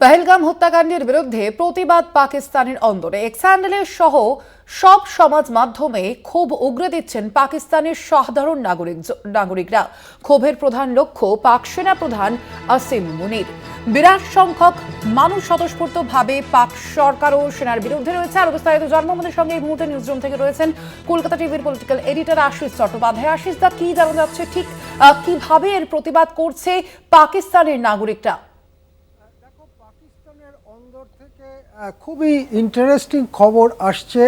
পহেলগাম হত্যাকাণ্ডের বিরুদ্ধে প্রতিবাদ পাকিস্তানের অন্দরে। এক্স্যান্ডেলের সহ সব সমাজ মাধ্যমে ক্ষোভ উগরে দিচ্ছেন পাকিস্তানের সাধারণ নাগরিক নাগরিকরা। ক্ষোভের প্রধান লক্ষ্য পাক সেনা প্রধান আসিম মুনির। বিরাট সংখ্যক মানুষ স্বতঃস্ফূর্তভাবে পাক সরকার ও সেনার বিরুদ্ধে রয়েছে। আর বিস্তারিত জন্ম সঙ্গে এই মুহূর্তে নিউজরুম থেকে রয়েছেন কলকাতা টিভির পলিটিক্যাল এডিটর আশিস চট্টোপাধ্যায়। আশিস দা, কি জানা যাচ্ছে? ঠিক কীভাবে এর প্রতিবাদ করছে পাকিস্তানের নাগরিকরা দেখো পাকিস্তানের অন্দর থেকে আহ, খুবই ইন্টারেস্টিং খবর আসছে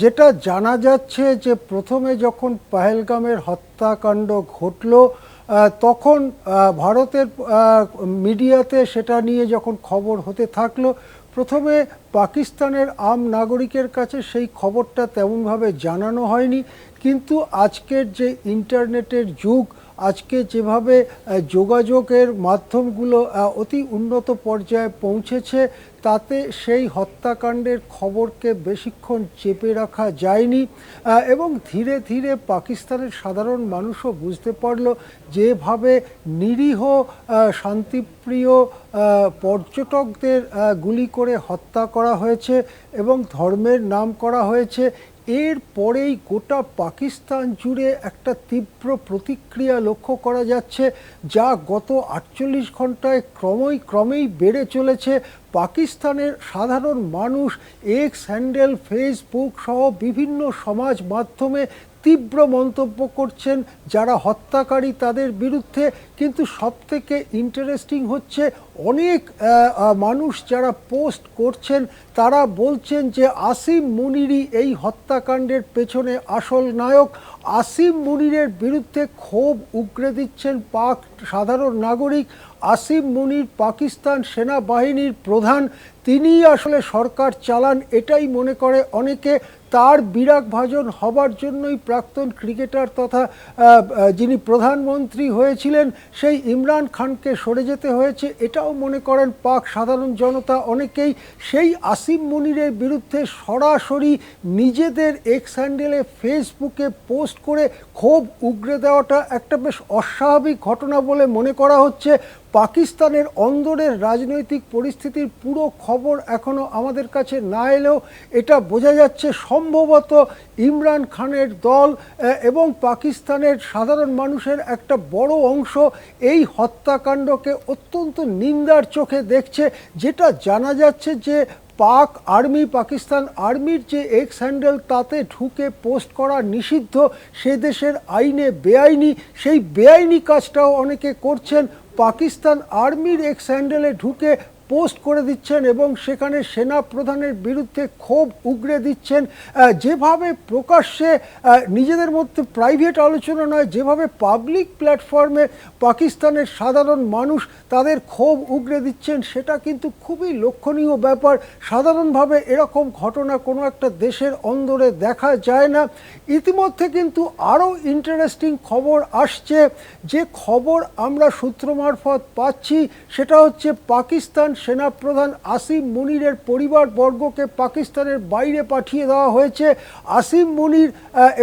যেটা জানা যাচ্ছে যে প্রথমে যখন পাহেলগামের হত্যাকাণ্ড ঘটলো তখন ভারতের মিডিয়াতে সেটা নিয়ে যখন খবর হতে থাকল, প্রথমে পাকিস্তানের আম নাগরিকের কাছে সেই খবরটা তেমনভাবে জানানো হয়নি, কিন্তু আজকের যে ইন্টারনেটের যুগ আজকে যেভাবে যোগাযোগের মাধ্যমগুলো অতি উন্নত পর্যায়ে পৌঁছেছে, তাতে সেই হত্যাকাণ্ডের খবরকে বেশিক্ষণ চেপে রাখা যায়নি এবং ধীরে ধীরে পাকিস্তানের সাধারণ মানুষও বুঝতে পারল যেভাবে নিরীহ শান্তিপ্রিয় পর্যটকদের গুলি করে হত্যা করা হয়েছে এবং ধর্মের নাম করা হয়েছে। এর পরেই গোটা পাকিস্তান জুড়ে একটা তীব্র প্রতিক্রিয়া লক্ষ্য করা যাচ্ছে, যা গত আটচল্লিশ ঘন্টায় ক্রমেই ক্রমেই বেড়ে চলেছে। পাকিস্তানের সাধারণ মানুষ এক্স হ্যান্ডেল ফেসবুক সহ বিভিন্ন সমাজ মাধ্যমে তীব্র মন্তব্য করছেন যারা হত্যাকারী তাদের বিরুদ্ধে, কিন্তু সবথেকে ইন্টারেস্টিং হচ্ছে অনেক মানুষ যারা পোস্ট করছেন, তারা বলছেন যে আসিম মুনিরই এই হত্যাকাণ্ডের পেছনে আসল নায়ক। আসিম মুনিরের বিরুদ্ধে ক্ষোভ উগরে দিচ্ছেন পাক সাধারণ নাগরিক। আসিম মুনির পাকিস্তান সেনাবাহিনীর প্রধান। তিনিই আসলে সরকার চালান, এটাই মনে করে অনেকে। তার বিরাগ ভাজন হবার জন্যই প্রাক্তন ক্রিকেটার তথা যিনি প্রধানমন্ত্রী হয়েছিলেন, সেই ইমরান খানকে সরে যেতে হয়েছে। এটাও মনে করেন পাক সাধারণ জনতা অনেকেই। সেই আসিম মুনিরের বিরুদ্ধে সরাসরি নিজেদের এক্স হ্যান্ডেলে ফেসবুকে পোস্ট করে ক্ষোভ উগরে দেওয়াটা একটা বেশ অস্বাভাবিক ঘটনা বলে মনে করা হচ্ছে। পাকিস্তানের অন্দরের রাজনৈতিক পরিস্থিতির পুরো খবর এখনও আমাদের কাছে না এলেও এটা বোঝা যাচ্ছে সম্ভবত ইমরান খানের দল এবং পাকিস্তানের সাধারণ মানুষের একটা বড় অংশ এই হত্যাকাণ্ডকে অত্যন্ত নিন্দার চোখে দেখছে, যেটা জানা যাচ্ছে যে পাক আর্মি, পাকিস্তান আর্মির যে এক্স হ্যান্ডেল তাতে ঢুকে পোস্ট করা নিষিদ্ধ, সে দেশের আইনে বেআইনি, সেই বেআইনি কাজটাও অনেকে করছেন। পাকিস্তান আর্মির এক্স হ্যান্ডেলে ঢুকে পোস্ট করে দিচ্ছেন এবং সেখানে সেনা প্রধানের বিরুদ্ধে ক্ষোভ উগরে দিচ্ছেন। যেভাবে প্রকাশ্যে নিজেদের মধ্যে প্রাইভেট আলোচনা নয়, যেভাবে পাবলিক প্ল্যাটফর্মে পাকিস্তানের সাধারণ মানুষ তাদের ক্ষোভ উগরে দিচ্ছেন, সেটা কিন্তু খুবই লক্ষণীয় ব্যাপার। সাধারণভাবে এরকম ঘটনা কোনো একটা দেশের অন্দরে দেখা যায় না। ইতিমধ্যে কিন্তু আরও ইন্টারেস্টিং খবর আসছে। যে খবর আমরা সূত্র মারফত পাচ্ছি, সেটা হচ্ছে পাকিস্তান সেনাপ্রধান আসিম মুনিরের পরিবারবর্গকে পাকিস্তানের বাইরে পাঠিয়ে দেওয়া হয়েছে। আসিম মুনির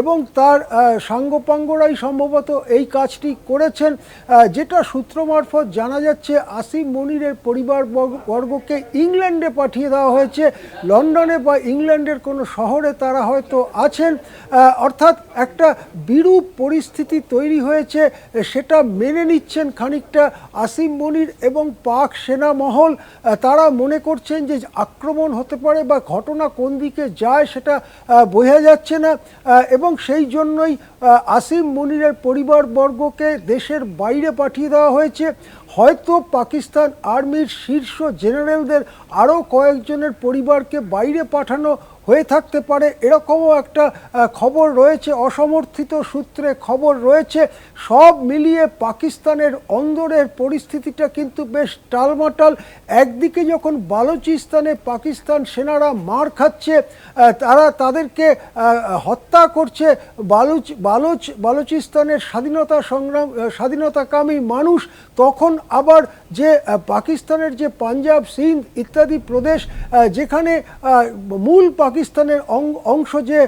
এবং তার সাঙ্গপাঙ্গরাই সম্ভবত এই কাজটি করেছেন। যেটা সূত্র মারফত জানা যাচ্ছে, আসিম মুনিরের পরিবার বর্গকে ইংল্যান্ডে পাঠিয়ে দেওয়া হয়েছে। লন্ডনে বা ইংল্যান্ডের কোনো শহরে তারা হয়তো আছেন। অর্থাৎ একটা বিরূপ পরিস্থিতি তৈরি হয়েছে, সেটা মেনে নিচ্ছেন খানিকটা আসিম মনির এবং পাক সেনা মহল তারা মনে করছেন যে আক্রমণ হতে পারে বা ঘটনা কোন দিকে যায় সেটা বোঝা যাচ্ছে না এবং সেই জন্যই আসিম মনিরের পরিবারবর্গকে দেশের বাইরে পাঠিয়ে দেওয়া হয়েছে। হয়তো পাকিস্তান আর্মির শীর্ষ জেনারেলদের আরও কয়েকজনের পরিবারকে বাইরে পাঠানো হয়ে থাকতে পারে। এরকমও একটা খবর রয়েছে, অসমর্থিত সূত্রে খবর রয়েছে। সব মিলিয়ে পাকিস্তানের অন্দরের পরিস্থিতিটা কিন্তু বেশ টালমাটাল। একদিকে যখন বালুচিস্তানে পাকিস্তান সেনারা মার খাচ্ছে তারা তাদেরকে হত্যা করছে, বালুচ বালুচ, বালুচিস্তানের স্বাধীনতা সংগ্রাম স্বাধীনতাকামী মানুষ, তখন আবার যে পাকিস্তানের যে পাঞ্জাব, সিন্ধ ইত্যাদি প্রদেশ যেখানে মূল মূল পাকিস্তানের অংশ যে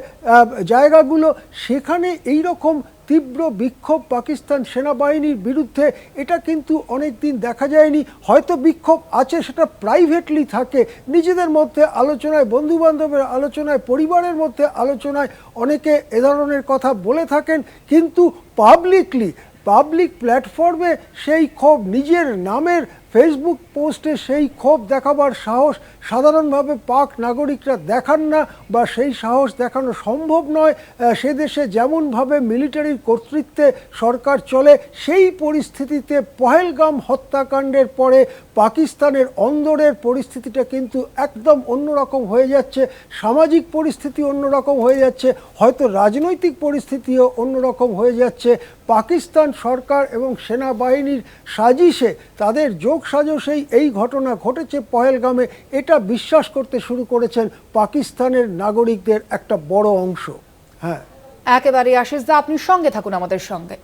জায়গাগুলো, সেখানে এই রকম তীব্র বিক্ষোভ পাকিস্তান সেনাবাহিনীর বিরুদ্ধে, এটা কিন্তু অনেক দিন দেখা যায়নি। হয়তো বিক্ষোভ আছে, সেটা প্রাইভেটলি থাকে। নিজেদের মধ্যে আলোচনায় বন্ধু বান্ধবের আলোচনায়, পরিবারের মধ্যে আলোচনায় অনেকে এ ধরনের কথা বলে থাকেন, কিন্তু পাবলিকলি পাবলিক প্ল্যাটফর্মে সেই ক্ষোভ নিজের নামের ফেসবুক পোস্টে সেই ক্ষোভ দেখাবার সাহস সাধারণভাবে পাক নাগরিকরা দেখান না বা সেই সাহস দেখানো সম্ভব নয়। সে দেশে যেমনভাবে মিলিটারির কর্তৃত্বে সরকার চলে, সেই পরিস্থিতিতে পহেলগাম হত্যাকাণ্ডের পরে পাকিস্তানের অন্দরের পরিস্থিতিটা কিন্তু একদম অন্যরকম হয়ে যাচ্ছে। সামাজিক পরিস্থিতি অন্যরকম হয়ে যাচ্ছে, হয়তো রাজনৈতিক পরিস্থিতিও অন্যরকম হয়ে যাচ্ছে। পাকিস্তান সরকার এবং সেনাবাহিনীর সাজিশে তাদের যোগ সাজসেই এই ঘটনা ঘটেছে পহেলগামে। এটা বিশ্বাস করতে শুরু করেছেন পাকিস্তানের নাগরিকদের একটা বড় অংশ। হ্যাঁ। একেবারে আশিস দা, আপনি সঙ্গে থাকুন আমাদের সঙ্গে।